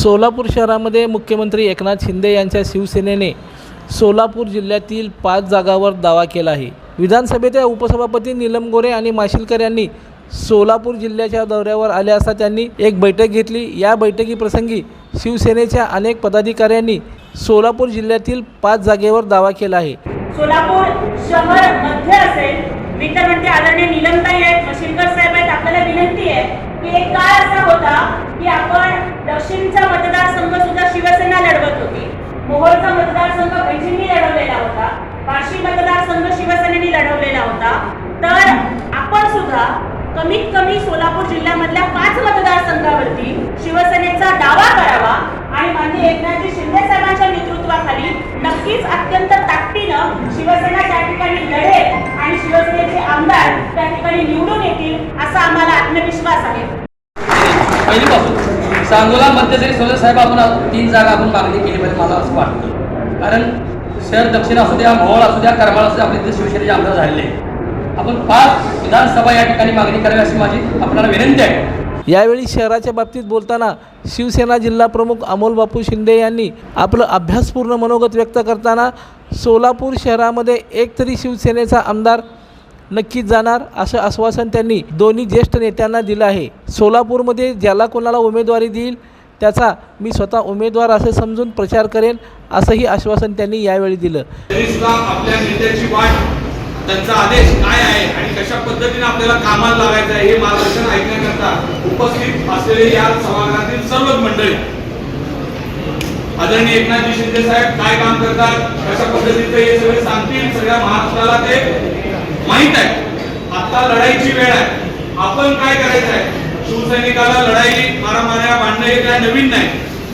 सोलापूर शहरामध्ये मुख्यमंत्री एकनाथ शिंदे यांच्या शिवसेनेने सोलापूर जिल्ह्यातील पाच जागावर दावा केला आहे. विधानसभेच्या उपसभापती नीलम गोरे आणि माशिलकर यांनी सोलापूर जिल्ह्याच्या दौऱ्यावर आले असता त्यांनी एक बैठक घेतली. या बैठकीप्रसंगी शिवसेनेच्या अनेक पदाधिकाऱ्यांनी सोलापूर जिल्ह्यातील पाच जागेवर दावा केला आहे. सोलापूर शहर मध्य असेल. मी आदरणीय निलमताई आहेत मशिलकर साहेब आहेत आपल्याला विनंती आहे की एक काळ असा होता की आपण दक्षिणचा मतदारसंघ सुद्धा शिवसेना लढवत होती मोहोळचा मतदारसंघ भैजींनी लढवलेला होता. वाशी मतदारसंघ शिवसेनेने लढवलेला होता. तर आपण सुद्धा कमीत कमी सोलापूर जिल्ह्यामधल्या पाच मतदारसंघावरती शिवसेनेचा दावा करावा आणि माननीय एकनाथजी शिंदे साहेबांच्या नेतृत्वाखाली नक्कीच अत्यंत ताकदीनं शिवसेना त्या ठिकाणी लढेल आणि शिवसेनेचे आमदार त्या ठिकाणी निवडून येतील असा आम्हाला आत्मविश्वास आहे. सांगोला मध्यंतरी सोले साहेब आपण तीन जागा आपण मागणी केली पाहिजे मला असं वाटतं. कारण शहर दक्षिण असू द्या मोहोळ असू द्या करमाळ असू द्या आपले इथे शिवसेनेचे आमदार झालेले आपण पाच विधानसभा या ठिकाणी मागणी करावी अशी माझी आपल्याला विनंती आहे. यावेळी शहराच्या बाबतीत बोलताना शिवसेना जिल्हा प्रमुख अमोल बापू शिंदे यांनी आपलं अभ्यासपूर्ण मनोगत व्यक्त करताना सोलापूर शहरामध्ये एक तरी शिवसेनेचा आमदार नक्कीच जाणार. असं आश्वासन त्यांनी दोन्ही ज्येष्ठ नेत्यांना दिलं आहे. सोलापूरमध्ये ज्याला कोणाला उमेदवारी देईल त्याचा मी स्वतः उमेदवार असे समजून प्रचार करेन असंही आश्वासन त्यांनी यावेळी दिलं. आपल्या नेत्याची वाट त्यांचा आदेश काय आहे आणि कशा पद्धतीने आपल्याला कामाला लागायचं आहे हे मार्गदर्शन ऐकण्याकरता उपस्थित असलेले या सभागृहातील सर्वच मंडळी. आदरणीय एकनाथजी शिंदे साहेब काय काम करतात कशा पद्धतीचं हे सगळे सांगतील सगळ्या महाराष्ट्राला ते माहीत आहे. आता लढाईची वेळ आहे. आपण काय करायचं आहे? शिवसैनिकाला लढाई मारामाऱ्या मांडणं हे काय नवीन नाही.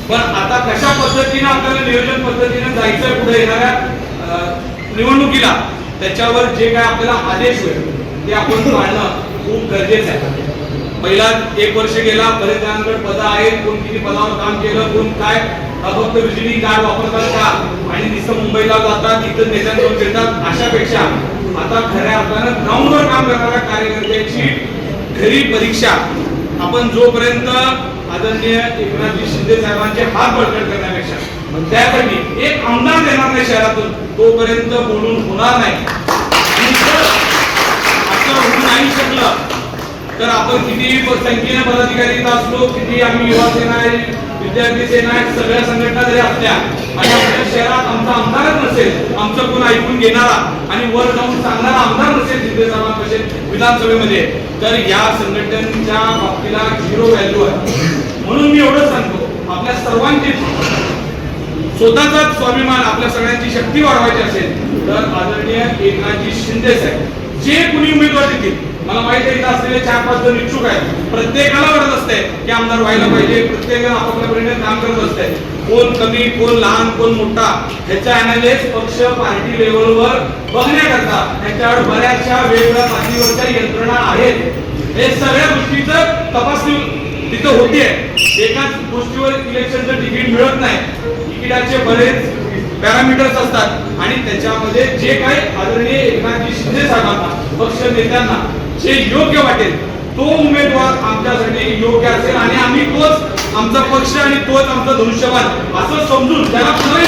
पण आता कशा पद्धतीने आपल्याला नियोजन पद्धतीने जायचं पुढे येणाऱ्या निवडणुकीला त्याच्यावर जे काय आपल्याला आदेश होईल ते आपण पाळणं खूप गरजेचं आहे. पहिला एक वर्ष गेला बरेच जणांकडे पद आहेत कोण किती पदावर काम केलं कोण काय. फक्त विजिटिंग कार्ड वापरतात का? आणि तिथं मुंबईला जातात तिथं नेत्यांकडून फिरतात अशापेक्षा आता खऱ्या अर्थानं ग्राउंडवर काम करणाऱ्या कार्यकर्त्यांची खरी परीक्षा. आपण जोपर्यंत आदरणीय एकनाथजी शिंदे साहेबांचे हात बळकट करण्यापेक्षा त्यासाठी एक आमदार देणार नाही शहरातून तोपर्यंत बोलून होणार नाही. असं होऊ नाही शकलं तर आपण किती संख्येने पदाधिकारी असलो किती आम्ही युवा सेना विद्यार्थी सेना सगळ्या संघटना जरी असल्या आणि आपल्या शहरात आमचा आमदारच नसेल आमचं कोण ऐकून घेणारा आणि वर जाऊन सांगणारा आमदार नसेल शिंदे साहेबांपाशी विधानसभेमध्ये तर या संघटनेच्या बाबतीला झिरो व्हॅल्यू आहे. म्हणून मी एवढं सांगतो आपल्या सर्वांची स्वतःचाच स्वाभिमान आपल्या सगळ्यांची शक्ती वाढवायची असेल तर आदरणीय एकनाथजी शिंदे साहेब जे कुणी उमेदवार देतील मला माहिती आहे इथं असलेले चार पाच जण इच्छुक आहेत. प्रत्येकाला वाटत असते की आमदार व्हायला पाहिजे प्रत्येक आपापल्या परीने काम करत असते कोण कमी कोण लहान कोण मोठा ह्याच्या अनालिस पक्ष पार्टी लेवलवर बघण्याकरता त्याच्यावर बऱ्याचशा वेगवेगळ्या पातळीवरच्या यंत्रणा आहेत. हे सगळ्या गोष्टीचं तपासणी तिथं होतीये. एकाच गोष्टीवर इलेक्शनचं तिकीट मिळत नाही. तिकिटाचे बरेच पॅरामीटर्स असतात. आणि त्याच्यामध्ये जे काही आदरणीय एकनाथजी शिंदे साहेबांना पक्ष नेत्यांना जे योग्य वाटेल तो उमेदवार आमच्यासाठी योग्य असेल आणि आम्ही तोच आमचा पक्ष आणि तोच आमचा धनुष्यवाद असं समजून त्याला पक्षाने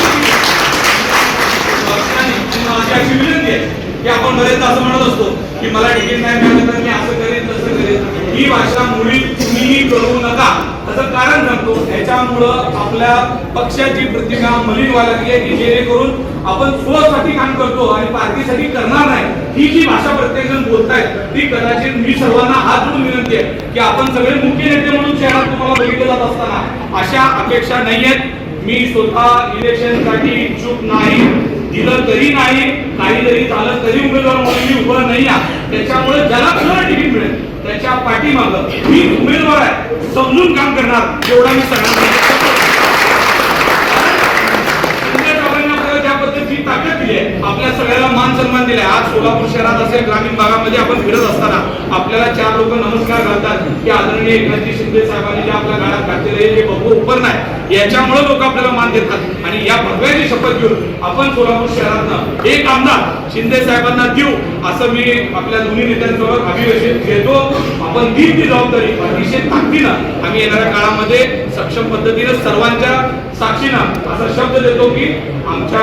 माझी अशी विनंती आहे की आपण बरेचदा असं म्हणत असतो की मला तिकीट नाही मिळालं तर मी असं करेन तसं करेन. ही भाषा मुली तुम्हीही करू नका. त्याचं कारण सांगतो ह्याच्यामुळं आपल्या पक्षाची प्रतिमा मलिन व्हायला लागली आहे की जेणेकरून आपण स्वसाठी काम करतो आणि पार्टीसाठी करणार नाही ही जी भाषा प्रत्येक जण बोलतायत ती कदाचित मी सर्वांना हात जोडून विनंती आहे की आपण सगळे मुख्य नेते म्हणून शहरात तुम्हाला बघितलं जात असताना अशा अपेक्षा नाही आहेत. मी स्वतः इलेक्शनसाठी इच्छुक नाही दिलं तरी नाही काही जरी झालं तरी उमेदवार म्हणून मी उभं नाही आहे. त्याच्यामुळे ज्याला कोणाला तिकीट मिळेल त्याच्या पाठीमागं मी उमेदवार आहे समजून काम करणार एवढा मी सगळ्यांना ज्या पद्धतीची ताकद दिली आहे आपल्या सगळ्याला मान सन्मान दिलाय. आज सोलापूर शहरात असेल ग्रामीण भागामध्ये आपण फिरत असताना आपल्याला चार लोक नमस्कार घालतात की आदरणीय एकनाथजी शिंदे साहेबांनी जे आपल्या गाड्यात घातलेले हे बघू उपर नाही. याच्यामुळे लोक आपल्याला मान देतात. आणि या भगव्याची शपथ घेऊन आपण सोलापूर शहरातनं एक आमदार शिंदे साहेबांना देऊ असं मी आपल्या दोन्ही नेत्यांसोबत अभिवेशन घेतो. आपण ती ती जबाबदारी अतिशय ताकदीनं आम्ही येणाऱ्या काळामध्ये सक्षम पद्धतीनं सर्वांच्या साक्षीनं असा शब्द देतो की आमच्या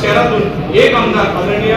शहरातून एक आमदार आदरणीय